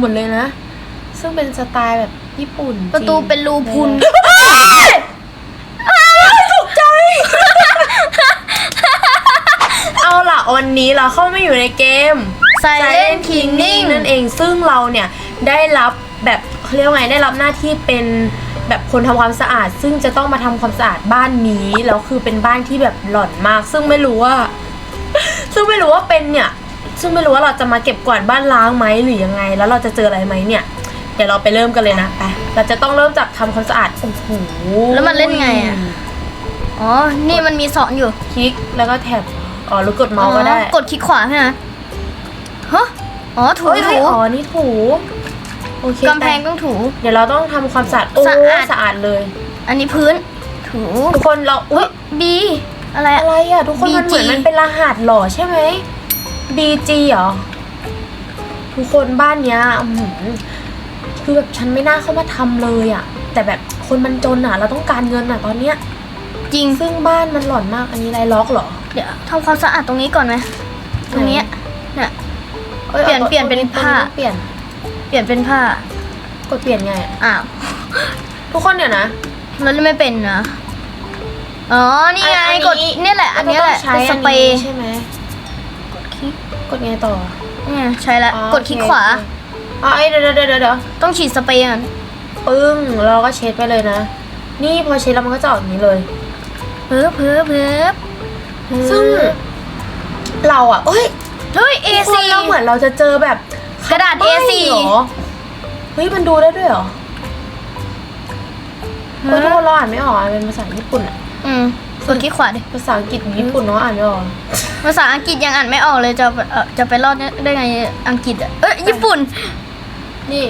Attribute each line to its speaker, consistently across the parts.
Speaker 1: หมดเลยนะ ซึ่งเป็นสไตล์แบบญี่ปุ่น
Speaker 2: ประตู
Speaker 1: จี
Speaker 2: เป็นรูพุน
Speaker 1: ถูกใจเอาล่ะวันนี้เราเข้ามาอยู่ในเกม
Speaker 2: Silent Cleaning
Speaker 1: นั่นเองซึ่งเราเนี่ยได้รับแบบเขาเรียกว่าไงได้รับหน้าที่เป็นแบบคนทำความสะอาด ซึ่งจะต้องมาทำความสะอาดบ้านนี้แล้วคือเป็นบ้านที่แบบหล่อนมาก ซึ่งไม่รู้ว่า ซึ่งไม่รู้ว่าเป็นเนี่ย ซึ่งไม่รู้ว่าเราจะมาเก็บกวาดบ้านล้างไหมหรือยังไง แล้วเราจะเจออะไรไหมเนี่ย เดี๋ยวเราไปเริ่มกันเลยนะไปเราจะต้องเริ่มจากทำความสะอาดโอ้โห
Speaker 2: แล้วมันเล่นไงอะอ๋อ นี่มันมีสอนอยู่
Speaker 1: คลิกแล้วก็แท็บอ๋อหรือกดเมาส์ก็ได้
Speaker 2: อ๋อกดคลิกขวาใช่ไหมฮะอ๋อถู
Speaker 1: เฮ้ย
Speaker 2: ถู
Speaker 1: อ๋อนี่ถูโอเค
Speaker 2: กำแพงต้องถู
Speaker 1: เดี๋ยวเราต้องทำความสะอาดโอ้
Speaker 2: สะอาด
Speaker 1: สะอาดเลย
Speaker 2: อันนี้พื้น ถู
Speaker 1: ทุกคนเราอุ้ย
Speaker 2: บีอะไรอะ
Speaker 1: อะไรอะทุกคน
Speaker 2: BG
Speaker 1: มันเหมือนมันเป็นรหัสเหรอใช่ไหม BG เหรอ ทุกคนบ้านเนี้ยอื้อหือคือแบบฉันไม่น่าเข้ามาทำเลยอะ แต่แบบคนมันจนอะ เราต้องการเงินอะ ตอนเนี้ย
Speaker 2: จริง
Speaker 1: ซึ่งบ้านมันหล่อนมาก อันนี้ไรล็อกเหรอ
Speaker 2: เดี๋ยวทำความสะอาดตรงนี้ก่อนไหมตรงเนี้ยเนี่ย
Speaker 1: อ้
Speaker 2: เปลี่ยน
Speaker 1: อา
Speaker 2: เปลี่ยนเป็น
Speaker 1: ตรง
Speaker 2: ผ้า
Speaker 1: เปลี่ยน
Speaker 2: เปลี่ยนเป็นผ้า
Speaker 1: กดเปลี่ยนไงอะ
Speaker 2: อ้าว
Speaker 1: ทุกคนเดี๋ยวนะ
Speaker 2: แล้วไม่เป็นนะอ๋อนี่ไง
Speaker 1: อันนี้
Speaker 2: กดนี่แหละ อันนี้แหละ
Speaker 1: ก็ต้องใช้
Speaker 2: เป็นส
Speaker 1: อัน
Speaker 2: เปร
Speaker 1: นี้
Speaker 2: ย์
Speaker 1: ใช่ไหม
Speaker 2: กดคลิ ก
Speaker 1: กดไงต่อ
Speaker 2: เนี่ยใช้แล้ว
Speaker 1: อ๋อก
Speaker 2: ดคลิกขวา
Speaker 1: โอเคอ๋อเอ้ยเดี๋ยวเดี๋ยวเดี๋ยวเดี๋ยว
Speaker 2: ต้องฉีดสเปรย์ก่อน
Speaker 1: ปึ้งเราก็เช็ดไปเลยนะ นี่พอเช็ดแล้วมันก็จะออกอย่างนี้เลย
Speaker 2: เพิ่มเพิ่มเพิ่ม
Speaker 1: ซึ่งเราอะเอ้ย
Speaker 2: เฮ้ย
Speaker 1: ทุกค
Speaker 2: A4
Speaker 1: นเราเหมือนเราจะเจอแบบ
Speaker 2: กระดาษ
Speaker 1: ไม่
Speaker 2: A4
Speaker 1: เหรอเฮ้ยมันดูได้ด้วยเหรอเฮ้ยทุกคนเราอ่านไม่ออกอะเป็นภาษาญี่ปุ่นอะ
Speaker 2: อืม กดคลิกขวาดิ
Speaker 1: ภาษาอังกฤษญี่ปุ่นเนาะอ่านไม่ออก
Speaker 2: ภาษาอังกฤษยังอ่านไม่ออกเลยจะเอ่อจะไปรอดได้ไงอังกฤษอะเอ้ยญี่ปุ่น
Speaker 1: นี่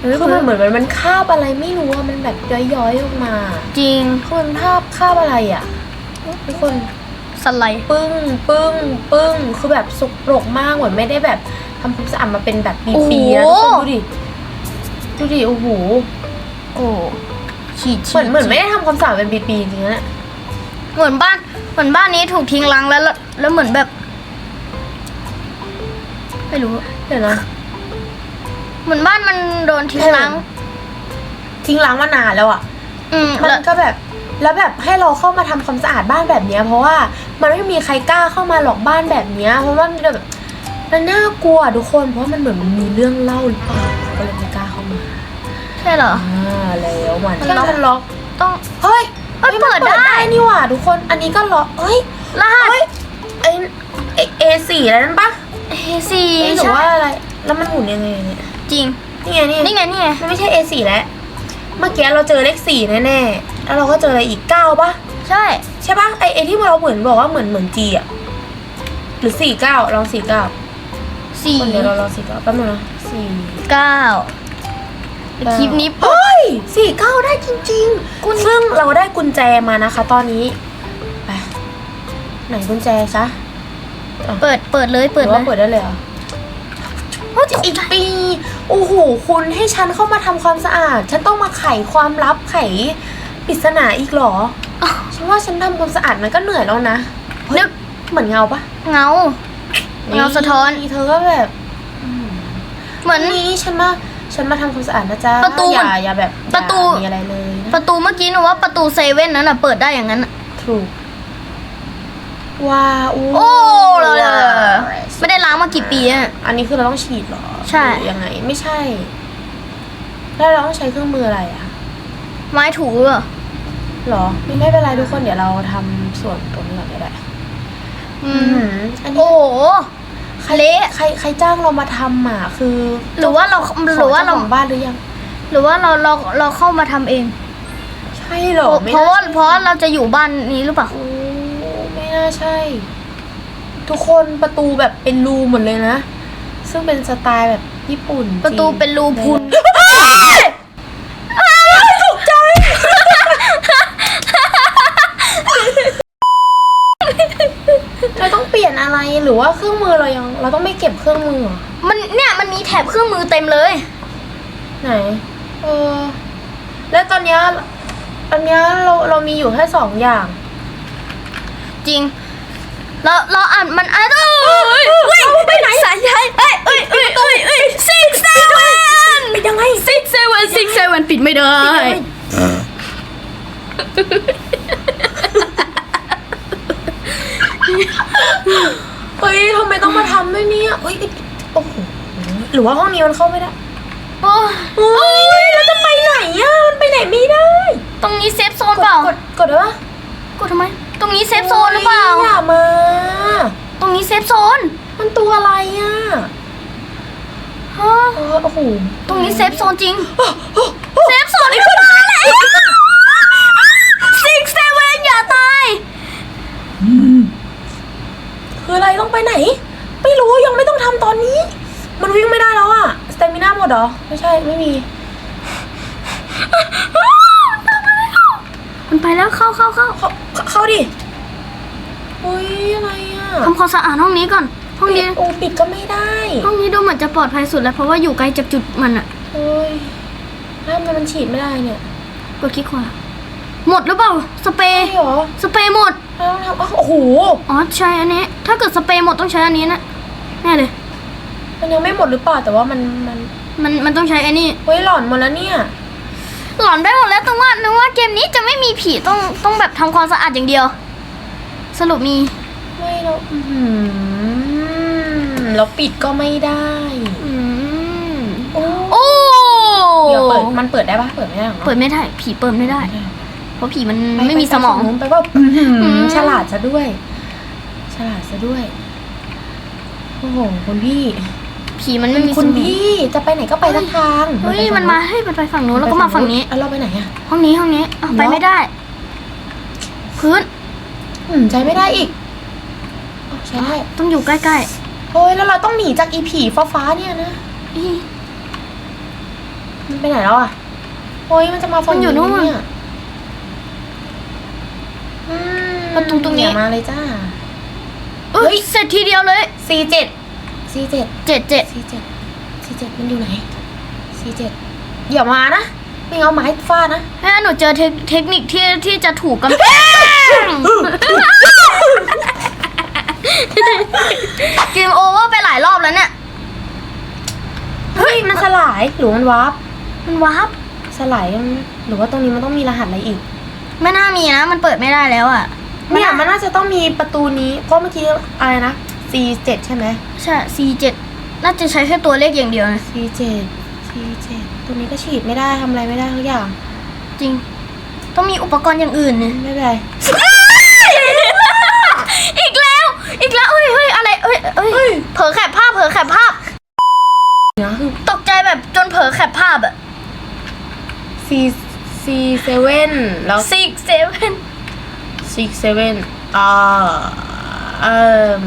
Speaker 2: เฮ้ย
Speaker 1: คือมันเหมือนมันมันคาบอะไรไม่รู้อะมันแบบย้อยๆออกมา
Speaker 2: จริง
Speaker 1: คือมันภาพคาบอะไรอะทุกคน
Speaker 2: สไลด์
Speaker 1: ปึ้งปึ้งปึ้งคือแบบสกปรกมากเหมือนไม่ได้แบบทำความสะอาดมาเป็นแบบปีๆแล้วทุกคนดูดิดูดิโอ้โห
Speaker 2: โอ้ฉีดฉี
Speaker 1: เหมือน
Speaker 2: ด
Speaker 1: เหมือนไม่ได้ทำความสะอาดเป็นปีๆจริงๆนะ
Speaker 2: เหมือนบ้านเหมือนบ้านนี้ถูกทิ้งร้างแล้วแล้วแล้วเหมือนแบบ ไม่รู้
Speaker 1: เดี๋ยวนะ
Speaker 2: เหมือนบ้านมันโดนทิ้งร้าง
Speaker 1: ทิ้งล้างมานานแล้วอะ
Speaker 2: อืม
Speaker 1: มัน
Speaker 2: แล้ว
Speaker 1: ก็แบบแล้วแบบให้เราเข้ามาทำความสะอาดบ้านแบบเนี้ย เพราะว่ามันไม่มีใครกล้าเข้ามาหรอกบ้านแบบเนี้ยเพราะว่ามันแบบมันน่ากลัวทุกคน เพราะว่ามันเหมือนมันมีเรื่องเล่าหรือเปล่าก็เลยไม่กล้าเข้ามา
Speaker 2: ใช่เหรอ
Speaker 1: อ่าแล้วมัน
Speaker 2: มันล็อก
Speaker 1: มันล็อก
Speaker 2: ต้อง
Speaker 1: เฮ้ย
Speaker 2: เอ้ย
Speaker 1: ฮ้ย
Speaker 2: เปิดได้
Speaker 1: นี่หว่าทุกคน อันนี้ก็ล็อกเฮ้ย
Speaker 2: รหัส
Speaker 1: เฮ้ยไอไอเอสี่อะไรนั่นปะ
Speaker 2: เอซี
Speaker 1: เอ๊ะหรือ
Speaker 2: ใช่
Speaker 1: ว่าอะไร แล้วมันหมุนยังไงเนี่ย
Speaker 2: จริง
Speaker 1: นี่ไงนี่
Speaker 2: นี่ไงนี่ไง
Speaker 1: มันไม่ใช่ A4 แล้ว เมื่อกี้เราเจอเลขสี่แน่ๆ แล้วเราก็เจออะไรอีกเก้าปะ
Speaker 2: ใช่
Speaker 1: ใช่ปะไอไอที่เราเหมือนบอกว่าเหมือนเหมือนจีอะหรือสี่เก้าลองสี่เก้า
Speaker 2: สี่
Speaker 1: คนเดียวเราลองสี่เก้าแป๊บนึงนะสี่
Speaker 2: เก้า
Speaker 1: เก้า
Speaker 2: คลิปนี้ป
Speaker 1: เฮ้ยสี่เก้าได้จริงๆซึ่งเราได้กุญแจมานะคะ ตอนนี้ไปไหนกุญแจซะ
Speaker 2: เปิดเปิดเลย
Speaker 1: ห
Speaker 2: เปิด
Speaker 1: รือ
Speaker 2: เล
Speaker 1: ว่ายเปิดได้เลยเหรอ
Speaker 2: โอ้ย
Speaker 1: อีกปี โอ้โห คุณให้ฉันเข้ามาทำความสะอาด ฉันต้องมาไขความลับไขปริศนาอีกเหรอ ฉันว่าฉันทำความสะอาดมันก็เหนื่อยแล้วนะเฮ้ย
Speaker 2: นึก
Speaker 1: เหมือนเงาปะ
Speaker 2: เงา เงาสะท้อน
Speaker 1: เธอก็แบบ
Speaker 2: เหมือน
Speaker 1: นี่ฉันมา ฉันมาทำความสะอาดนะจ๊ะ
Speaker 2: ประตู
Speaker 1: อย่า
Speaker 2: มัน
Speaker 1: อย่าแบบ
Speaker 2: ประตู
Speaker 1: อย่ามีอะไรเลย
Speaker 2: ประตูเมื่อกี้หนูว่าประตูเซเว่นนั้นอะเปิดได้อย่างนั้นอะ
Speaker 1: ถูกว้าอู้
Speaker 2: โอ้เราเลยไม่ได้ล้างมากี่ปีอะ
Speaker 1: อันนี้คือเราต้องฉีดเหรอ
Speaker 2: ใช่
Speaker 1: หรือยังไงไม่ใช่ แล้วเราต้องใช้เครื่องมืออะไรอะ
Speaker 2: ไม้ถูเหรอ
Speaker 1: หรอไม่เป็นไรทุกคนเดี๋ยวเราทำส่วนตรงนี้ก่อนก็ได้
Speaker 2: อื
Speaker 1: อื
Speaker 2: ม
Speaker 1: มอันนี้
Speaker 2: โอ้โห
Speaker 1: ใคร
Speaker 2: เละ
Speaker 1: ใครใครจ้างเรามาทำอะคือ
Speaker 2: หรือว่าเราหรือว่าเรา
Speaker 1: จ้ของบ้านหรือยัง
Speaker 2: หรือว่าเราเราเราเข้ามาทำเอง
Speaker 1: ใช่เหรอไม่
Speaker 2: เพราะว่า
Speaker 1: น่
Speaker 2: เพราะเราจะอยู่บ้านนี้หรือเปล่า
Speaker 1: โอ้ไม่น่าใช่ ทุกคนประตูแบบเป็นรูหมดเลยนะ ซึ่งเป็นสไตล์แบบญี่ปุ่น
Speaker 2: ประตู
Speaker 1: จี
Speaker 2: เป็นรูพุน
Speaker 1: ถูกใจ เราต้องเปลี่ยนอะไร หรือว่าเครื่องมือเรายังเราต้องไม่เก็บเครื่องมือเหรอ
Speaker 2: มันเนี่ยมันมีแถบเครื่องมือเต็มเลย
Speaker 1: ไหนเออแล้วตอนเนี้ยตอนเนี้ยเราเรามีอยู่แค่สองอย่าง
Speaker 2: จริง เราเราอ่านมันอ่านเอ้ยเอ้ยไปไหนสายใยเอ้ยเอ้ยเอ้ยเอ้ยเอ้ยซิกเซเว่ปิดไม่ได้
Speaker 1: เฮ้ยทำไมต้องมาทำด้วยเนี่ยเฮ้ยโอ้โหหรือว่าห้องนี้มันเข้าไม่ได้
Speaker 2: โอ้
Speaker 1: เฮ้ยแล้วจะไปไหนอะมันไปไหนไม่ได้
Speaker 2: ตรงนี้เซฟโซน
Speaker 1: กด
Speaker 2: เปล่าก
Speaker 1: ดกดได้ปะ
Speaker 2: กดทำไม ตรงนี้เซฟโซนหรือเปล่า
Speaker 1: โยอย่ามา
Speaker 2: ตรงนี้เซฟโซน
Speaker 1: มันตัวอะไรอะ
Speaker 2: ฮะ
Speaker 1: เออโอ้โห
Speaker 2: ตรงนี้เซฟโซนจริง เซฟโซนนี่คืออะไรซิกเซเว่นอย่าตาย
Speaker 1: คืออะ ไรต้องไปไหน ไม่รู้ยังไม่ต้องทำตอนนี้ มันวิ่งไม่ได้แล้วอะสเตมิน่าหมดเหรอ ไม่ใช่ไม่มี
Speaker 2: มันไปแล้วเข้าเข้าเข้า
Speaker 1: เข้าเข้าดิเฮ้ยอะไรอะ
Speaker 2: ทำความสะอาดห้องนี้ก่อน ห้องนี้
Speaker 1: โอ้ปิดก็ไม่ได้
Speaker 2: ห้องนี้ดูเหมือนจะปลอดภัยสุดแล้วเพราะว่าอยู่ไกลจากจุดมันอะ
Speaker 1: เฮ้ยแล้วทำไมมันฉีดไม่ได้เนี่ย
Speaker 2: กดคลิกขวาหมดหรือเปล่า สเปรย์
Speaker 1: ใช่เหรอ
Speaker 2: สเปรย์หมด
Speaker 1: แล้วต้องทำอ้าวโอ้โห
Speaker 2: อ๋อใช่อันนี้ ถ้าเกิดสเปรย์หมดต้องใช้อันนี้นะแน่เลย
Speaker 1: มันยังไม่หมดหรือเปล่าแต่ว่ามันมัน
Speaker 2: มันมันต้องใช้ไอ้นี่
Speaker 1: เฮ้ยหลอนหมดแล้วเนี่ย
Speaker 2: หลอนไปหมดแล้วแต่ว่านึกว่าเกมนี้จะไม่มีผีต้องต้องแบบทำความสะอาดอย่างเดียว สรุปมี
Speaker 1: ไม่แล้วอื้อหือแล้วปิดก็ไม่ได้
Speaker 2: อืม
Speaker 1: โอ้
Speaker 2: โอ้
Speaker 1: เดี๋ยวเปิดมันเปิดได้ปะเปิดไม่ได้หรอ
Speaker 2: เปิดไม่ได้ ผีเปิดไม่ได้เพ ราะผีมันไม่มีสมอง
Speaker 1: ไปไปไปไปอื้อหือ
Speaker 2: อืม
Speaker 1: ฉลาดซะด้วย ฉลาดซะด้วยโอ้โหคุณพี่
Speaker 2: ผีมันไม่มีส
Speaker 1: คุณ
Speaker 2: มอง
Speaker 1: พี่จะไปไหนก็ไปสักทาง
Speaker 2: เฮ้ยมันมาให้มันไปฝั่งนู้นแล้วก็มาฝั่งนี้
Speaker 1: แล้วเราไปไหนอะ
Speaker 2: ห้องนี้ห้องนี้อ้าวไป
Speaker 1: เนอะ
Speaker 2: ไม่ได้ พื้น
Speaker 1: อืมใช้ไม่ได้อีกอ๋อใช้ได้
Speaker 2: ต้องอยู่ใกล้
Speaker 1: เฮ้ยแล้วเราต้องหนีจากอีผีฟ้าๆเนี่ยนะ
Speaker 2: ๆอี
Speaker 1: มันไปไหนแล้วอะเฮ้ยมันจะมาฝั่ง
Speaker 2: มันอยู่นู่น
Speaker 1: เนี่ยอืม
Speaker 2: ประตูตรงนี้
Speaker 1: อย่ามาเลยจ้า
Speaker 2: เอ้ยเสร็จทีเดียวเลย
Speaker 1: C เจ็ด C เจ็ด
Speaker 2: เจ็ดเจ็ด
Speaker 1: C เจ็ด C เจ็ดมันอยู่ไหน C เจ็ดอย่ามานะไม่เอาไม้ฟาดนะ
Speaker 2: แม่หนูเจอเทคเทคนิคที่ที่จะถูกกำแพงเกมโอเวอร์ไปหลายรอบแล้วเนี่ย
Speaker 1: เฮ้ยมันสลายหรือมันวาร์ป
Speaker 2: มันวาร์ป
Speaker 1: สลายยังหรือว่าตรงนี้มันต้องมีรหัสอะไรอีก
Speaker 2: ไม่น่ามีนะ มันเปิดไม่ได้แล้วอะ
Speaker 1: เนี่ยมันน่าจะต้องมีประตูนี้เพราะเมื่อกี้อะไรนะ C เจ็ดใช่ไหม
Speaker 2: ใช่ C เจ็ดน่าจะใช้แค่ตัวเลขอย่างเดียวนะ
Speaker 1: C เจ็ด C เจ็ดตัวนี้ก็ฉีดไม่ได้ทำอะไรไม่ได้ทุกอย่าง
Speaker 2: จริง ต้องมีอุปกรณ์อย่างอื่นเนี่ย
Speaker 1: ไม่เป็นไร
Speaker 2: อีกแล้ว อีกแล้วเฮ้ยเฮ้ยอะไรเอ้ยเอ้ยเผลอแคปภาพเผลอแคปภาพ
Speaker 1: นะคือ
Speaker 2: ตกใจแบบจนเผลอแคปภาพอะ
Speaker 1: C C เซเว่นแล้ว
Speaker 2: six seven
Speaker 1: six seven อ่าเอ่ม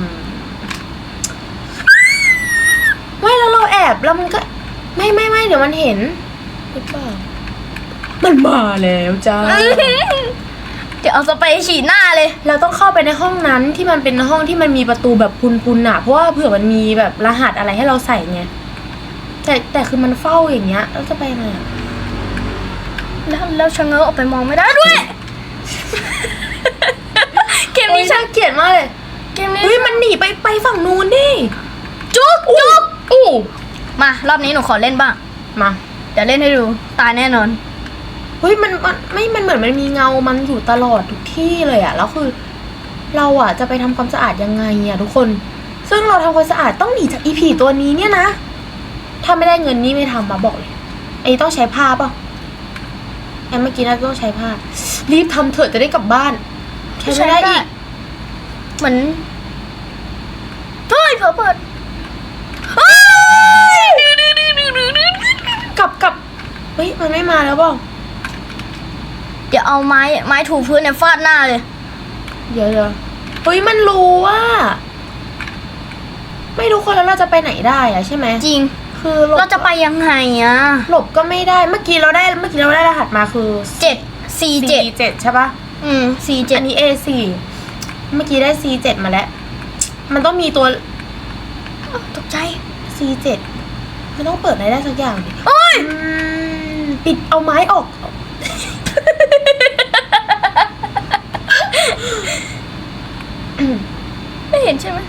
Speaker 1: ไม่แล้วเราแอบแล้วมันก็ ไม่ไม่ไม่เดี๋ยวมันเห็นหรือเปล่ามันมาแล้วจ้า
Speaker 2: เดี๋ยวเอาสเปรย์ฉีดหน้าเลย
Speaker 1: เราต้องเข้าไปในห้องนั้นที่มันเป็นห้องที่มันมีประตูแบบพุนๆอะ เพราะว่าเผื่อมันมีแบบรหัสอะไรให้เราใส่ไง แต่แต่คือมันเฝ้าอย่างเงี้ยเราจะไปยังไงอะ
Speaker 2: แล้วแล้วชะเง้อออกไปมองไม่ได้ด้วยเกม
Speaker 1: โอ้ย
Speaker 2: นี้ช่า
Speaker 1: ช่างงเกลียดมากเลย
Speaker 2: เกมนี้
Speaker 1: เฮ้ยมันหนีไปไปฝั่งนู้นดิ
Speaker 2: จุ๊บจุ๊บ
Speaker 1: อู้
Speaker 2: มารอบนี้หนูขอเล่นบ้าง
Speaker 1: มา
Speaker 2: เดี๋ยวเล่นให้ดูตายแน่นอน
Speaker 1: เฮ้ยมันมันไม่มันเหมือนมันมีเงามันอยู่ตลอดทุกที่เลยอะแล้วคือ เราอะจะไปทำความสะอาดยังไงอะทุกคน ซึ่งเราทำความสะอาดต้องหนีจากอีผีตัวนี้เนี่ยนะถ้าไม่ได้เงินนี่ไม่ทำมาบอกเลยไอ้ต้องใช้ผ้าเปล่ะไอ้เมื่อกี้น่าจะต้องใช้ผ้า รีบทำเถอะจะได้กลับบ้านใช้ไม่ได้อีก
Speaker 2: เหมือนเฮ้ยเผลอเปิด
Speaker 1: กลับกลับเฮ้ยมันไม่มาแล้วเปล่า
Speaker 2: เดี๋ยวเอาไม้ไม้ถูพื้นเนี่ยฟาดหน้าเลย
Speaker 1: เดี๋ยวเดี๋ยวเฮ้ยมันรู้ว่า ไม่รู้คนแล้วเราจะไปไหนได้อะใช่ไหม
Speaker 2: จริง
Speaker 1: คือหลบ
Speaker 2: เราจะไปยังไงอะ
Speaker 1: หลบก็ไม่ได้เมื่อกี้เราได้เมื่อกี้เราได้รหัสมาคือ
Speaker 2: เจ็ด C เจ็ด
Speaker 1: เจ็ดใช่ปะ
Speaker 2: อืม C เจ็ด
Speaker 1: อันนี้ A สี่ เมื่อกี้ได้ C เจ็ดมาแล้ว มันต้องมีตัว
Speaker 2: ตกใจ
Speaker 1: C เจ็ดมันต้องเปิดอะไรได้สักอย่างดิ
Speaker 2: โอ้ย
Speaker 1: อืมปิดเอาไม้ออก
Speaker 2: ไม่เห็นใช่ไหม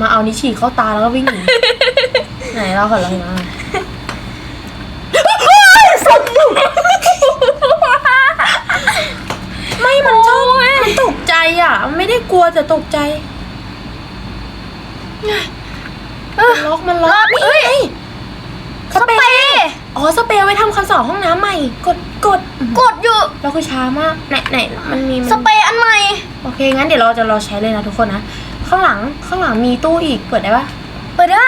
Speaker 1: มาเอานิ้วฉีกเข้าตาแล้วก็วิ่งหนี ไหนเราขอลองมาไม่มันชอบมันตกใจ อะมันไม่ได้กลัวแต่ตกใจ
Speaker 2: เออ
Speaker 1: มันล็อกมันล็อก
Speaker 2: ล็อก
Speaker 1: นี่
Speaker 2: เอ้ย
Speaker 1: ไงสเปรย์อ๋อสเปรย์ไว้ทำคำสอบห้องน้ำใหม่ กดกด
Speaker 2: กดอยู่
Speaker 1: เราคือช้ามากไหนไหนมันมีมัน
Speaker 2: สเปรย์อันใหม่
Speaker 1: โอเคงั้นเดี๋ยวเราจะรอใช้เลยนะทุกคนนะข้างหลังข้างหลังมีตู้อีกเปิดได้ปะ
Speaker 2: เปิดได้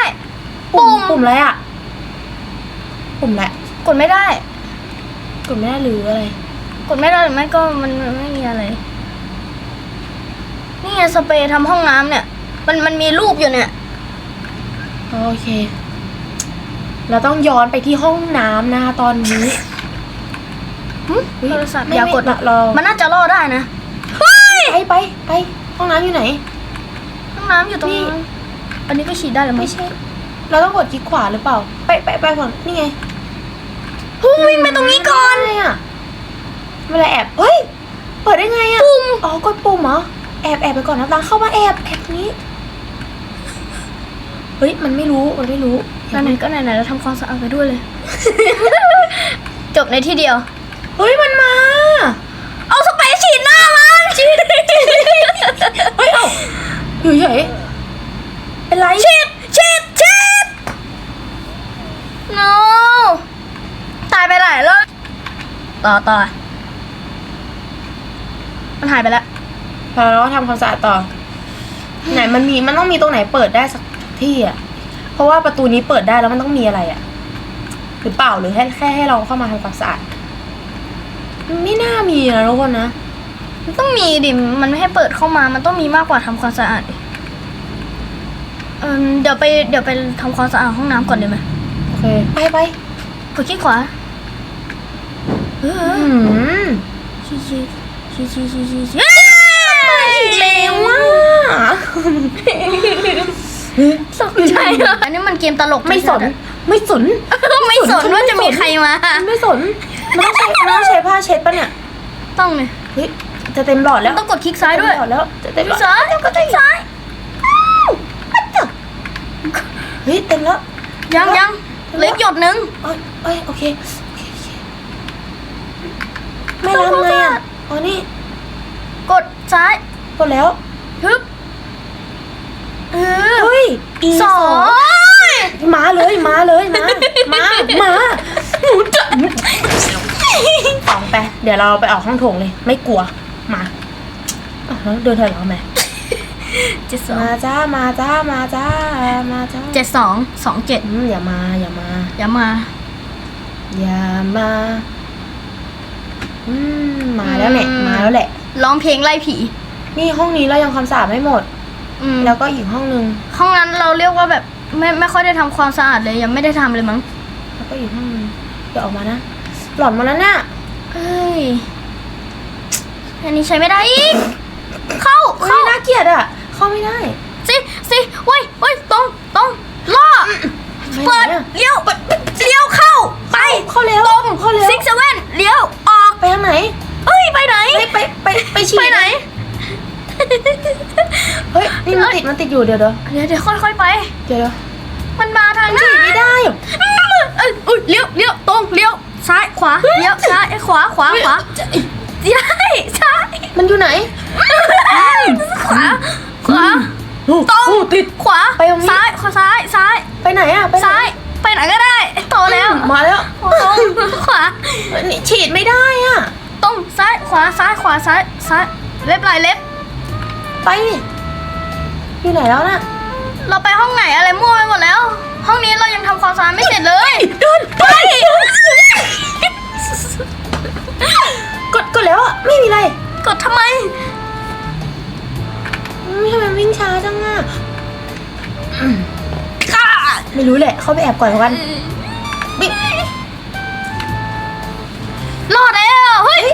Speaker 1: ปุ่ม
Speaker 2: ปุ่ม
Speaker 1: ปุ่มอะไรอะปุ่มแหละ
Speaker 2: กดไม่ได้
Speaker 1: กดไม่ได้หรืออะไร
Speaker 2: กดไม่ได้หรือไม่ก็มันมันไม่มีอะไร นี่ไงสเปรย์ทำห้องน้ำเนี่ย มันมันมีรูปอยู่เนี่ย
Speaker 1: โอเค เราต้องย้อนไปที่ห้องน้ำนะคะตอนนี้
Speaker 2: หึ
Speaker 1: เฮ้
Speaker 2: โทรศัพท์
Speaker 1: ไม่
Speaker 2: อย่ากด
Speaker 1: ไม่รอ
Speaker 2: มันน่าจะรอดได้นะ
Speaker 1: ไปไปไปห้องน้ำอยู่ไหน
Speaker 2: ห้องน้ำอยู่ตรง
Speaker 1: นี่
Speaker 2: อันนี้ก็ฉีดได้หรือ
Speaker 1: ไม่
Speaker 2: ไม่
Speaker 1: ใช่ เราต้องกดคลิกขวาหรือเปล่า ไปไปไปก่อนนี่ไง
Speaker 2: พุ่งวิ่งไปตรงนี้ก่อน
Speaker 1: อะไรอะเวลาแอบเฮ้ยเปิดได้ไงอะ
Speaker 2: ปุ่ม
Speaker 1: อ๋อกดปุ่มเหรอ แอบแอบไปก่อนนะตาเข้ามาแอบแอบตรงนี้ เฮ้ยมันไม่รู้มันไม่รู้
Speaker 2: ไหนๆก็ไหนๆแล้วทำความสะอาดไปด้วยเลย จบในที่เดียว
Speaker 1: เฮ้ยมันมา
Speaker 2: เอาสเปรย์ฉีดหน้ามันฉีด
Speaker 1: เฮ้ยเอ้าอยู่เฉยเป็นไร
Speaker 2: ฉีดฉีดฉีด no ตายไปหลายรอบต่อต่อมันหายไปแล้ว
Speaker 1: พอเราก็ทำความสะอาดต่อ ไหนมันมีมันต้องมีตรงไหนเปิดได้สักที่อะ เพราะว่าประตูนี้เปิดได้แล้วมันต้องมีอะไรอะ หรือเปล่าหรือแค่แค่ให้เราเข้ามาทำความสะอาดไม่น่ามีนะทุกคนนะ
Speaker 2: มันต้องมีดิ มันไม่ให้เปิดเข้ามา มันต้องมีมากกว่าทำความสะอาดดิเออเดี๋ยวไปเดี๋ยวไปทำความสะอาดห้องน้ำก่อนได้ไหม
Speaker 1: โอเค ไปไป
Speaker 2: กดคลิกขวาเอ
Speaker 1: อื
Speaker 2: อ
Speaker 1: ม
Speaker 2: ชี้ชี้ชี้ชี้ชี้ชี้ชี้
Speaker 1: อีกแล้วอะ
Speaker 2: ตกใจอะอันนี้มันเกมตลก
Speaker 1: ไม่สน ไม่สน
Speaker 2: ไม่สนว่าจะมีใครมา
Speaker 1: ไม่สน มันต้องใช้มันต้องใช้ผ้าเช็ดปะเนี่ย
Speaker 2: ต้องเลย
Speaker 1: เฮ้ยจะเต็มหลอดแล้ว
Speaker 2: ต้องกดคลิกซ้ายด้วย
Speaker 1: เต็มหลอดแล้ว จะเต็มหลอด
Speaker 2: ซ้ายกดคลิกซ้าย
Speaker 1: เฮ้ยเต็มแล้ว
Speaker 2: ยังยังเหลืออีกหยดนึง
Speaker 1: เอ้ยเอ้ยโอเคโอเคโอเคไม่รับไงอะอ๋อนี่
Speaker 2: กดซ้าย
Speaker 1: กดแล้ว
Speaker 2: ฮึบเออ
Speaker 1: เฮ้ยอี
Speaker 2: สอง
Speaker 1: มาเลยมาเลยมามามาหนูจะสองไป เดี๋ยวเราไปออกห้องโถงเลย ไม่กลัวมาอ้าวแล้วเดินถอยหลังไหม
Speaker 2: เจ็ดสอง
Speaker 1: มาจ้ามาจ้ามาจ้ามาจ้า
Speaker 2: เจ็ดสองสองเจ็ด
Speaker 1: อืมอย่ามาอย่ามา
Speaker 2: อย่ามา
Speaker 1: อย่ามาอืมมาแล้วแหละมาแล้วแหละ
Speaker 2: ร้องเพลงไล่ผี
Speaker 1: นี่ห้องนี้เรายังความสะอาดไม่หมด
Speaker 2: อืม
Speaker 1: แล้วก็อีกห้องนึง
Speaker 2: ห้องนั้นเราเรียกว่าแบบไม่ไม่ค่อยได้ทำความสะอาดเลยยังไม่ได้ทำเลยมั้ง
Speaker 1: แล้วก็อีกห้องนึงเดี๋ยวออกมานะ หลอนหมาแล้วเนี่ย
Speaker 2: เอ้ยอันนี้ใช้ไม่ได้อีก เข้า
Speaker 1: เฮ้
Speaker 2: เข้าย
Speaker 1: น่าเกลียดอะ เข้าไม่ได้
Speaker 2: สิสิเว้ยเว้ยตรงตรงล่อเปิด
Speaker 1: ไม่ไอะ
Speaker 2: เลี้ยวเลี้ยวเข้าไป
Speaker 1: เข้าเร็ว
Speaker 2: ตรง
Speaker 1: เข้าเร็ว
Speaker 2: ซิกเซเว่นเลี้ยวออก
Speaker 1: ไปทางไหน
Speaker 2: เอ้ยไปไหน
Speaker 1: เฮ้ยไปไปไปฉี่
Speaker 2: ไปไหน
Speaker 1: เฮ้ยนี่มันติดมันติดอยู่เดี๋ยวเดี๋ยว
Speaker 2: เดี๋ยวเดี๋ยวค่อยๆไป
Speaker 1: เดี๋ยวเดี๋ยว
Speaker 2: มันมาทาง
Speaker 1: มันฉี่ไม่ได้
Speaker 2: เอ้ยอุ้ยเลี้ยวเลี้ยวตรงเลี้ยวซ้ายขวาเลี้ยวซ้ายขวาขวาขวาใช่ใช่
Speaker 1: มันอยู่ไหน
Speaker 2: ขวาขวา
Speaker 1: โอ้
Speaker 2: ตรง
Speaker 1: โอ้ติด
Speaker 2: ขวา
Speaker 1: ไปตรงนี้
Speaker 2: ซ้ายขวาซ้ายซ้าย
Speaker 1: ไปไหนอะไปไหน
Speaker 2: ซ้ายไปไหนก็ได้โตแล้ว
Speaker 1: มาแล้ว
Speaker 2: ตรงขวา
Speaker 1: เฮ้ยนี่ฉีดไม่ได้อะ
Speaker 2: ตรงซ้ายขวาซ้ายขวาซ้ายซ้ายเล็บไหลเล็บ
Speaker 1: ไปดิอยู่ไหนแล้วน่ะ
Speaker 2: เราไปห้องไหนอะไรมั่วไปหมดแล้ว ห้องนี้เรายังทำความสะอาดไม่เสร็จเลย
Speaker 1: เดินไปกดกดแล้วอะไม่มีอะไร
Speaker 2: กดทำไม
Speaker 1: ไม่ทำไมวิ่งช้าจังอะอืมไม่รู้แหละเข้าไปแอบก่อนแล้วกันวิ่ง
Speaker 2: รอดแล้วเฮ้ย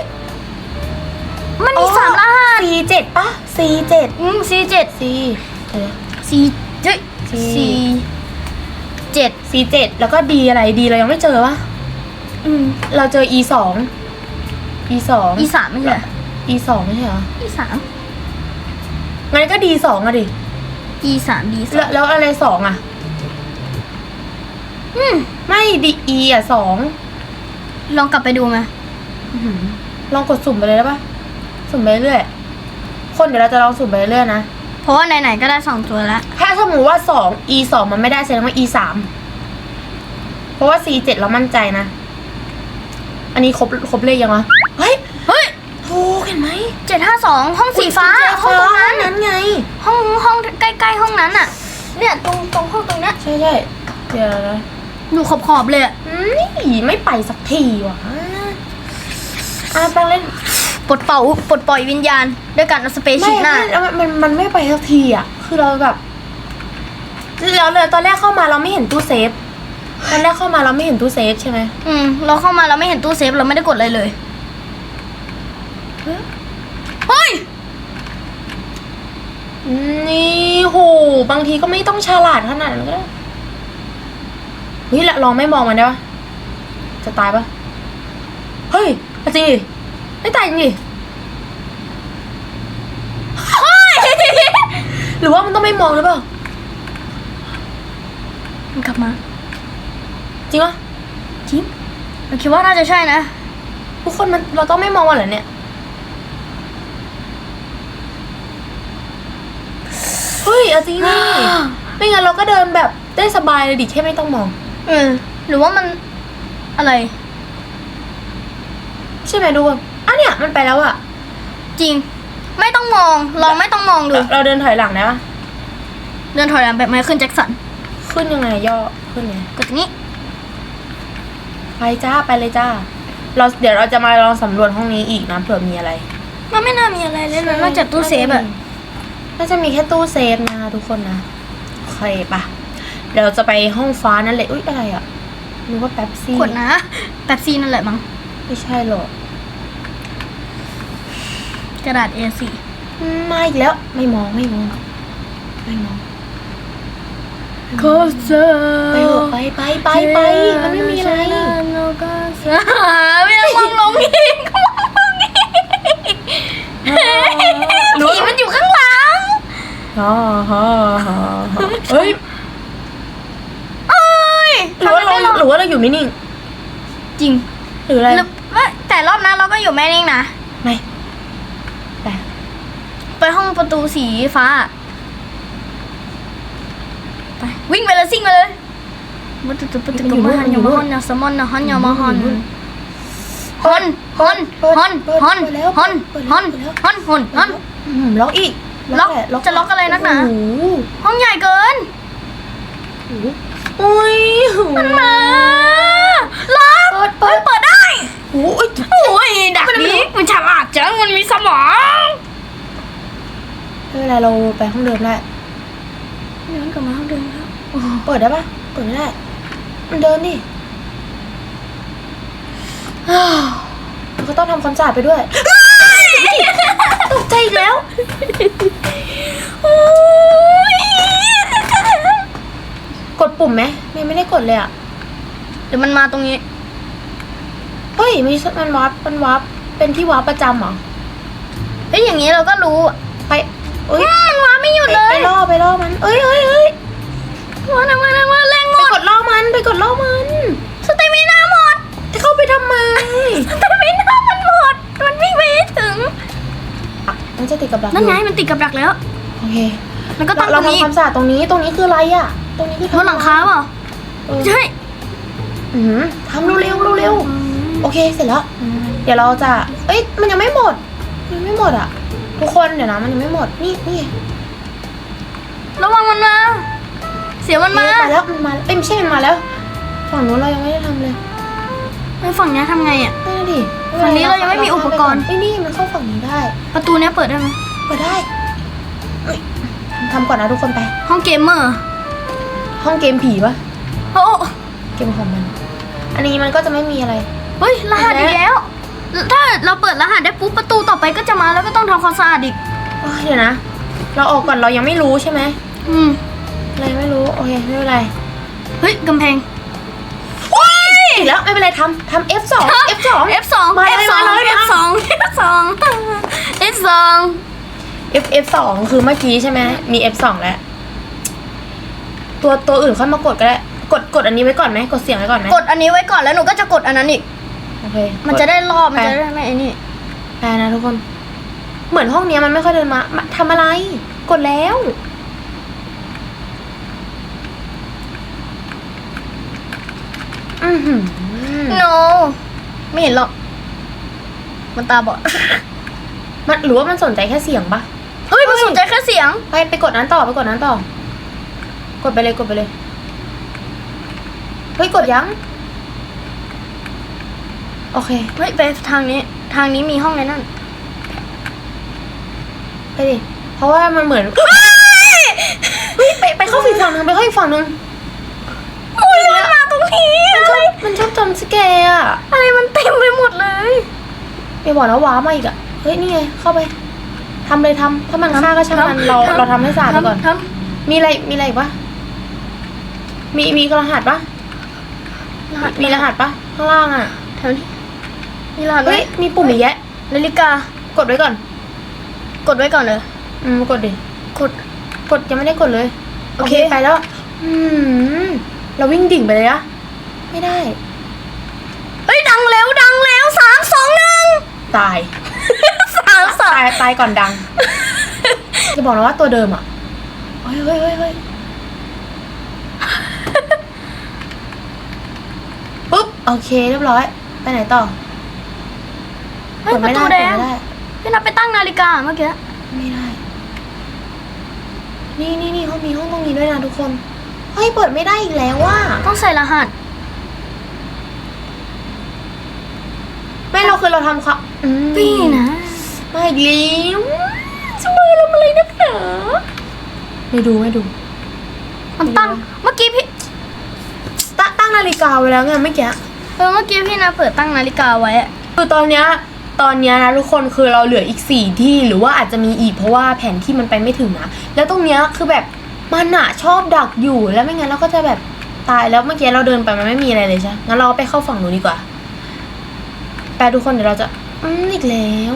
Speaker 2: มันมีสามรหัส
Speaker 1: สี่เจ็ดปะสี่เจ็ด
Speaker 2: อืมสี่เจ็ด
Speaker 1: สี่เออ
Speaker 2: สี่เจ็ด
Speaker 1: สี่
Speaker 2: สี่เจ็ด
Speaker 1: สี่เจ็ดแล้วก็ดีอะไรดีเรายังไม่เจอวะ
Speaker 2: อืม
Speaker 1: เราเจอ e สอง e สอง
Speaker 2: อีสามไม่ใช่เหรอ
Speaker 1: e สองไม่ใช่เหรอ
Speaker 2: อีสาม
Speaker 1: งั้นก็ d สองอะดิ
Speaker 2: อีสามดีส
Speaker 1: แล้วแล้วอะไรสองอะ
Speaker 2: อืม
Speaker 1: ไม่ d e อะสอง
Speaker 2: ลองกลับไปดูไหม
Speaker 1: อื้อหือลองกดสุ่มไปเลยได้ปะ สุ่มไปเรื่อยๆคนเดี๋ยวเราจะลองสุ่มไปเรื่อยๆนะ
Speaker 2: เพราะว่าไหนๆก็ได้สองตัวแล้ว
Speaker 1: ถ้าสมมติว่าสอง e สองมันไม่ได้แสดงว่า e สามเพราะว่า c เจ็ดเรามั่นใจนะ อันนี้ครบครบเลขยังวะเฮ้ย
Speaker 2: เฮ้ย
Speaker 1: ถูกเห็นไหม
Speaker 2: เจ็ดห้าสองห้องสีฟ้าห้องตรงนั้น
Speaker 1: นั้นไง
Speaker 2: ห้องห้องใกล้ๆห้องนั้นอะ เนี่ยตรงตรงห้องตรงเนี้ย
Speaker 1: ใช่ใช่เดี๋ยวนะ
Speaker 2: อยู่ขอบขอบๆเลยอะ
Speaker 1: นี่ไม่ไปสักทีว่ะอะแป้งเล่น
Speaker 2: ปลดเป่าปลดปล่อยวิญญาณด้วยการเอาสเปรย์
Speaker 1: ไม่
Speaker 2: ฉีดหน้า
Speaker 1: ไม่มันมันมันไม่ไปสักทีอะ คือเราแบบเราเลยตอนแรกเข้ามาเราไม่เห็นตู้เซฟ ตอนแรกเข้ามาเราไม่เห็นตู้เซฟใช่ไหม
Speaker 2: อืม เราเข้ามาเราไม่เห็นตู้เซฟเราไม่ได้กดอะไรเลย เฮ้ย
Speaker 1: นี่โหบางทีก็ไม่ต้องฉลาดขนาดนั้นก็ได้เฮ้ยละลองไม่มองมันได้ปะจะตายปะเฮ้ยเอาจริงดิ ไม่ตายจริงดิเฮ้ยหรือว่ามันต้องไม่มองหรือเปล่า
Speaker 2: มันกลับมา
Speaker 1: จริงปะ
Speaker 2: จริงเราคิดว่าน่าจะใช่นะ
Speaker 1: ทุกคนมันเราต้องไม่มองมันเหรอเนี่ย เฮ้ยเอาจริงดิไม่งั้นเราก็เดินแบบได้สบายเลยดิแค่ไม่ต้องมอง
Speaker 2: เออ หรือว่ามันอะไร
Speaker 1: ใช่ไหมทุกคน อะเนี่ยมันไปแล้วอะ
Speaker 2: จริง ไม่ต้องมองลองไม่ต้องมองดู
Speaker 1: เราเราเดินถอยหลังได้ปะ
Speaker 2: เดินถอยหลังแบบไมเคิลแจ็คสัน
Speaker 1: ขึ้นยังไงย่อขึ้นไง
Speaker 2: กดตรงนี้
Speaker 1: ไปจ้าไปเลยจ้า เราเดี๋ยวเราจะมาลองสำรวจห้องนี้อีกนะเผื่อมีอะไร
Speaker 2: มันไม่น่ามีอะไรเลยนะนอกจากตู้เซฟอะ
Speaker 1: น่าจะมีแค่ตู้เซฟนะทุกคนนะโอเคปะเดี๋ยวเราจะไปห้องฟ้านั่นเลยอุ้ยอะไรอะนึกว่าแป๊บซี่
Speaker 2: ขวดนะแป๊บซี่นั่นแหละมั้ง
Speaker 1: ไม่ใช่หรอก
Speaker 2: กระดาษ A4
Speaker 1: อืมมาอีกแล้วไม่มองไม่มองไม่มอง
Speaker 2: โคเซอ
Speaker 1: ไปเถอะไปไปไปไปมันไม่มีอะไร
Speaker 2: ไม่ต้องมองลงอีกมองลงอีก
Speaker 1: รู้
Speaker 2: ผีมันอยู่ข้างหลัง
Speaker 1: ฮ่าฮ่าฮ่าฮ่าเฮ้ย
Speaker 2: เอ้ย
Speaker 1: หรือว่าเรา
Speaker 2: ทำไมไม่ลง
Speaker 1: หรือว่าเราอยู่นิ่ง
Speaker 2: จริง
Speaker 1: ๆหรืออะไร
Speaker 2: หรือว่าแต่รอบนั้นเราก็อยู่แม่นิ่งนะ
Speaker 1: ไม่ไป
Speaker 2: ไปห้องประตูสีฟ้า ไป วิ่งไปเลยซิ่งไปเลยมุตุตุปตุกมาฮันยามาฮอนยาสมอนนะฮันยามาฮอนฮอนฮอนฮอนฮอนฮอนฮอนฮอนฮอนฮอน
Speaker 1: อืมล็อกอีก
Speaker 2: ล็อก
Speaker 1: แห
Speaker 2: จะล็อกอะไรนักหนา
Speaker 1: โอ้โห
Speaker 2: ห้องใหญ่เกิน
Speaker 1: โอ้โหอุ้ย
Speaker 2: มันมาล็อก
Speaker 1: เปิดเปิด
Speaker 2: เปิดได้
Speaker 1: โอ้ย
Speaker 2: โอ้ยดักนี้มันฉลาดจังมันมีสมอง
Speaker 1: ไม่เป็นไรเราไปห้องเดิมได้
Speaker 2: เดินกลับมาห้องเดิมแล้ว
Speaker 1: เปิดได้ปะเปิดไม่ได้ มันเดินดิอ้าวเราก็ต้องทำความสะอาดไปด้วย ตกใจอีกแล้ว
Speaker 2: โอ้ย
Speaker 1: กดปุ่มไหมไม่ไม่ได้กดเลยอะ
Speaker 2: เดี๋ยวมันมาตรงนี้
Speaker 1: เฮ้ยมีมันวับมันวับเป็นที่วับประจำเหรอ
Speaker 2: เฮ้ยอย่างนี้เราก็รู้อะ
Speaker 1: ไป เอ้ย
Speaker 2: มันมาไม่หยุด
Speaker 1: ไป
Speaker 2: เลย
Speaker 1: ไปล่อไปล่อมัน เอ้ยเอ้ยเอ้ย
Speaker 2: มาทำมาทำมาแรงหม
Speaker 1: ไป
Speaker 2: ด
Speaker 1: กดล่อมัน ไปกดล่อมัน
Speaker 2: สเตมินาหมด
Speaker 1: จะเข้าไปทำไม
Speaker 2: สเตมินามันหมด มันวิ่งไปให้ถึง
Speaker 1: อะมันจะติดกับดัก
Speaker 2: นั่นไง
Speaker 1: อยู่
Speaker 2: มันติดกับดักแล้ว
Speaker 1: โอเค
Speaker 2: มันก็ตั้งต
Speaker 1: เรา
Speaker 2: รงนี้
Speaker 1: ทำความสะอาดตรงนี้ ตรงนี้คืออะไรอะ ตรงนี้คือ
Speaker 2: บนหลังคาเปล่า
Speaker 1: เออ
Speaker 2: ใช่
Speaker 1: อืมทำเร็วๆเร็วๆ โอเค เสร็จแล้ว เดี๋ยวเราจะ เอ้ย มันยังไม่หมด มันยังไม่หมดอะ ทุกคนเดี๋ยวนะมันยังไม่หมด นี่นี่
Speaker 2: ระวังมันมา เสียมันมา
Speaker 1: เอ๊ะมาแล้วมันมาเอ้ยไม่ใช่มันมาแล้ว ฝั่งนู้นเรายังไม่ได้ทำเลย
Speaker 2: ไอ้ฝั่งเนี้ยทำไงอะ
Speaker 1: นั่นนะดิ
Speaker 2: ฝั่งนี้เรายังไม่มีอุปกรณ์
Speaker 1: ไอ้ยนี่มันเข้าฝั่งนี้ได้
Speaker 2: ประตูเนี้ยเปิดได้ไหม
Speaker 1: เปิดได้เอ้ยทำก่อนนะทุกคนไป
Speaker 2: ห้องเกมเมอร์
Speaker 1: ห้องเกมผีปะ
Speaker 2: โอ้
Speaker 1: เกมของมัน อันนี้มันก็จะไม่มีอะไร
Speaker 2: เฮ้ยรหัสอีกแล้ว ถ้าเราเปิดรหัสได้ปุ๊บประตูต่อไปก็จะมาแล้วก็ต้องทำความสะอาดอีก
Speaker 1: โอ้ยเดี๋ยวนะ เราออกก่อนเรายังไม่รู้ใช่ไหม
Speaker 2: อืม
Speaker 1: เรายังไม่รู้ โอเค ไม่เป็นไร
Speaker 2: เฮ้ยกำแพง
Speaker 1: อีกแล้วไม่เป็นไรทำทำ F2 F2
Speaker 2: F2
Speaker 1: มาเลย
Speaker 2: F2
Speaker 1: มาเลย
Speaker 2: F2 F2 F2
Speaker 1: F F2 คือเมื่อกี้ใช่ไหมมี F2 แล้ว ตัวตัวอื่นค่อยมากดก็ได้ กดกดอันนี้ไว้ก่อนไหมกดเสียงไว้ก่อนไหม
Speaker 2: กดอันนี้ไว้ก่อนแล้วหนูก็จะกดอันนั้นอีก
Speaker 1: โอเค
Speaker 2: มันจะได้รอบมัน
Speaker 1: ไป
Speaker 2: จะได้ไม่ไอ้นี่
Speaker 1: ไปนะทุกคน เหมือนห้องเนี้ยมันไม่ค่อยเดินมามาทำอะไร กดแล้ว อือหือ
Speaker 2: no ไม่เห็นหรอก มันตาบอด
Speaker 1: มันหรือว่ามันสนใจแค่เสียงปะ
Speaker 2: เฮ้ยมันสนใจแค่เสียง
Speaker 1: ไปไปกดนั้นต่อไปกดนั้นต่อ กดไปเลยกดไปเลย เฮ้ยกดยัง โอเค
Speaker 2: เฮ้ยไปทางนี้ทางนี้มีห้องในนั่น
Speaker 1: ไปดิเพราะว่ามันเหมือนเฮ้ยไปไปเข้าอีกฝั่งหนึงไปเข้าอีกฝั่งหนึง
Speaker 2: โอ้ยมันมาตรงนี้
Speaker 1: มันชอบมันชอบจำสแกร์อะ
Speaker 2: อะไรมันเต็มไปหมดเลย
Speaker 1: อย่าบอกนะว้ามาอีกอะเฮ้ยนี่ไงเข้าไปทำเลยทำถ้ามันฆ่าก็ช่างมันเราเราทำให้สะอาดไปก่อน
Speaker 2: ท
Speaker 1: มีอะไรมีอะไรอีกปะมีมีรหัสปะำ
Speaker 2: รหัส
Speaker 1: มีรหัสปะข้างล่างอะ
Speaker 2: แถวนี้ มีรหัสไหม
Speaker 1: เฮ้ยมีปุ่มอีกแยะ
Speaker 2: นาฬิกา
Speaker 1: กดไว้ก่อน
Speaker 2: กดไว้ก่อนเลย
Speaker 1: อืมกดดิ
Speaker 2: กด
Speaker 1: กดยังไม่ได้กดเลย
Speaker 2: โอเค
Speaker 1: ไปแล้ว อืมเราวิ่งดิ่งไปเลยอะไม่ได้
Speaker 2: เฮ้ยดังแล้วดังแล้วสามสองหนึ่ง
Speaker 1: ตาย
Speaker 2: สามสอง
Speaker 1: ตายตายก่อนดัง จะบอกนะว่าตัวเดิมอะเฮ้ยเฮ้ยเฮ้ยเฮ้ยปุ๊บโอเคเรียบร้อย ไปไหนต่อ
Speaker 2: เฮ้ย
Speaker 1: ก
Speaker 2: ประ
Speaker 1: ไม่
Speaker 2: ตู
Speaker 1: ได้
Speaker 2: แด
Speaker 1: ก
Speaker 2: ง
Speaker 1: ไม่ได้
Speaker 2: พี่นับไปตั้งนาฬิกาเมื่อกี้
Speaker 1: ไม่ได้ นี่นี่นี่เขามีห้องตรงนี้ด้วยนะทุกคน เฮ้ยเปิดไม่ได้อีกแล้วว่ะ
Speaker 2: ต้องใส่รหัส
Speaker 1: ไม่เราคือเราทำค่ะอืม
Speaker 2: พี่นะ
Speaker 1: มาอีกแล้วจะมาทำอะไรนักหนาไม่ดูไม่ดู
Speaker 2: มันตั้ง เมื่อกี้พี่
Speaker 1: ตตั้งนาฬิกาไว้แล้วไงเมื่อกี้
Speaker 2: เออเมื่อกี้พี่นะเปิดตั้งนาฬิกาไว้อะ
Speaker 1: คือตอนเนี้ย ตอนเนี้ยนะทุกคนคือเราเหลืออีกสี่ที่หรือว่าอาจจะมีอีกเพราะว่าแผนที่มันไปไม่ถึงนะ แล้วตรงเนี้ยคือแบบมันอะชอบดักอยู่แล้วไม่งั้นเราก็จะแบบตายแล้วเมื่อกี้เราเดินไปมันไม่มีอะไรเลยใช่ไหมงั้นเราไปเข้าฝั่งนู้นดีกว่าไปทุกคนเดี๋ยวเราจะอืมอีกแล้ว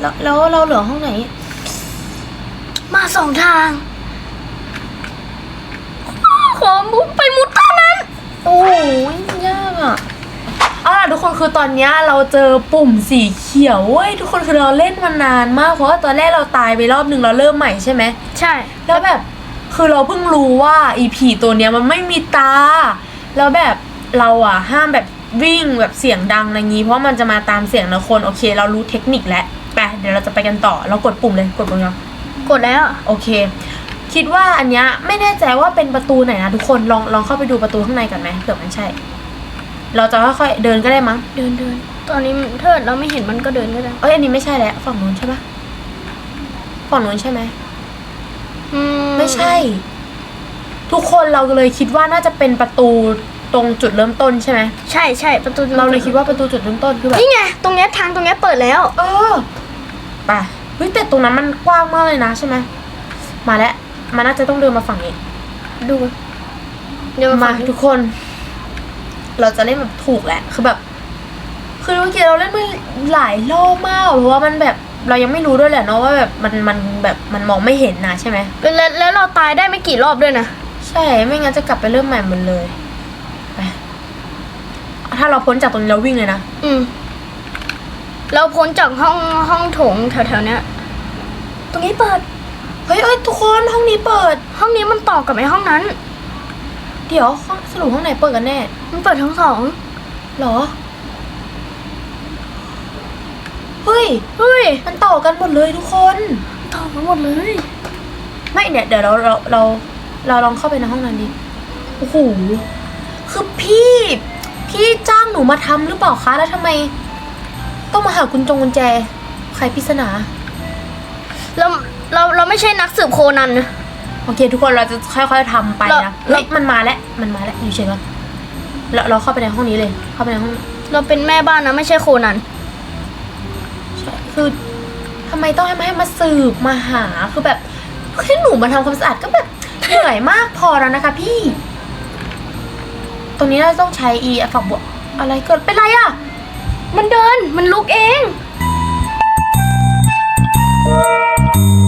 Speaker 1: แล้วแล้วเราเหลือห้องไหน
Speaker 2: มาสองทางขอมุดไปมุดตอนนั้น
Speaker 1: โอ้ยยากอะ เอาล่ะทุกคนคือตอนเนี้ยเราเจอปุ่มสีเขียวเว้ยทุกคนคือเราเล่นมานานมากเพราะว่าตอนแรกเราตายไปรอบหนึ่งเราเริ่มใหม่ใช่ไหม
Speaker 2: ใช่
Speaker 1: แล้วแบบคือเราเพิ่งรู้ว่าอีผีตัวเนี้ยมันไม่มีตา แล้วแบบเราอะห้ามแบบวิ่งแบบเสียงดังอะไรงี้เพราะมันจะมาตามเสียงนะคนโอเค เรารู้เทคนิคแล้วไปเดี๋ยวเราจะไปกันต่อเรากดปุ่มเลยกดปุ่มยัง
Speaker 2: กดแล้ว
Speaker 1: โอเค คิดว่าอันเนี้ยไม่แน่ใจว่าเป็นประตูไหนนะทุกคนลองลองเข้าไปดูประตูข้างในก่อนไหมเผื่อมันใช่ เราจะค่อยๆเดินก็ได้มั้ง
Speaker 2: เดินเดินตอนนี้ถ้าเราไม่เห็นมันก็เดินก็ได้
Speaker 1: เอ้ยอันนี้ไม่ใช่แล้วฝั่งนู้นใช่ปะฝั่งนู้นใช่ไหม
Speaker 2: อืม
Speaker 1: ไม่ใช่ ทุกคนเราเลยคิดว่าน่าจะเป็นประตูตรงจุดเริ่มต้นใช่ไหม
Speaker 2: ใช่ใช่ประตู
Speaker 1: เราเลยคิดว่าประตูจุดเริ่มต้นคือแบบ
Speaker 2: นี่ไงตรงเนี้ยทางตรงเนี้ยเปิดแล้ว
Speaker 1: เออไปเฮ้ยแต่ตรงนั้นมันกว้างมากเลยนะใช่ไหมมาแล้วมันน่าจะต้องเดินมาฝั่งนี้
Speaker 2: ดูเดี๋ยว
Speaker 1: มา
Speaker 2: มา
Speaker 1: ทุกคน เราจะเล่นแบบถูกแหละ คือแบบ คือเมื่อกี้เราเล่นมาหลายรอบมากเพราะว่ามันแบบเรายังไม่รู้ด้วยแหละเนาะว่าแบบมันมันแบบมันมองไม่เห็นนะใช่ไหม
Speaker 2: แล้วแล้วเราตายได้ไม่กี่รอบด้วยนะ
Speaker 1: ใช่ไม่งั้นจะกลับไปเริ่มใหม่หมดเลยไปถ้าเราพ้นจากตรงนี้เราวิ่งเลยนะ
Speaker 2: อืมเราพ้นจากห้องห้องโถงแถวๆเนี้ยตรงนี้เปิด
Speaker 1: เฮ้ยเอ้ยทุกคนห้องนี้เปิด
Speaker 2: ห้องนี้มันต่อกับไอ้ห้องนั้น
Speaker 1: เดี๋ยวห้องสรุปห้องไหนเปิดกันแน่
Speaker 2: มันเปิดทั้งสอง
Speaker 1: หรอ เฮ้ย
Speaker 2: เฮ้ย
Speaker 1: มันต่อกันหมดเลยทุกคน
Speaker 2: ต่อมาหมดเลย
Speaker 1: ไม่เนี่ย เดี๋ยวเราเราเราเราลองเข้าไปในห้องนั้นดิ โอ้โห คือพี่ พี่จ้างหนูมาทำหรือเปล่าคะ แล้วทำไม ต้องมาหากุญจงกุญแจ ใครพิศนา
Speaker 2: เราเราเราไม่ใช่นักสืบโคนันนะ
Speaker 1: โอเค ทุกคนเราจะค่อยๆทำไป
Speaker 2: เรา
Speaker 1: นะ
Speaker 2: เรา
Speaker 1: เฮ้ยมันมาแล้วมันมาแล้วอยู่เฉยก่อนเราเราเข้าไปในห้องนี้เลย เข้าไปในห้อง
Speaker 2: เราเป็นแม่บ้านนะไม่ใช่โคนัน
Speaker 1: ใช่คือทำไมต้องให้มาให้มาสืบมาหาคือแบบแค่หนูมาทำความสะอาดก็แบบ เหนื่อยมากพอแล้วนะคะ พี่ ตรงนี้เราต้องใช้อีฝักบัวอะไรเกิดเป็นไรอะ
Speaker 2: มันเดิน มันลุกเอง
Speaker 1: เ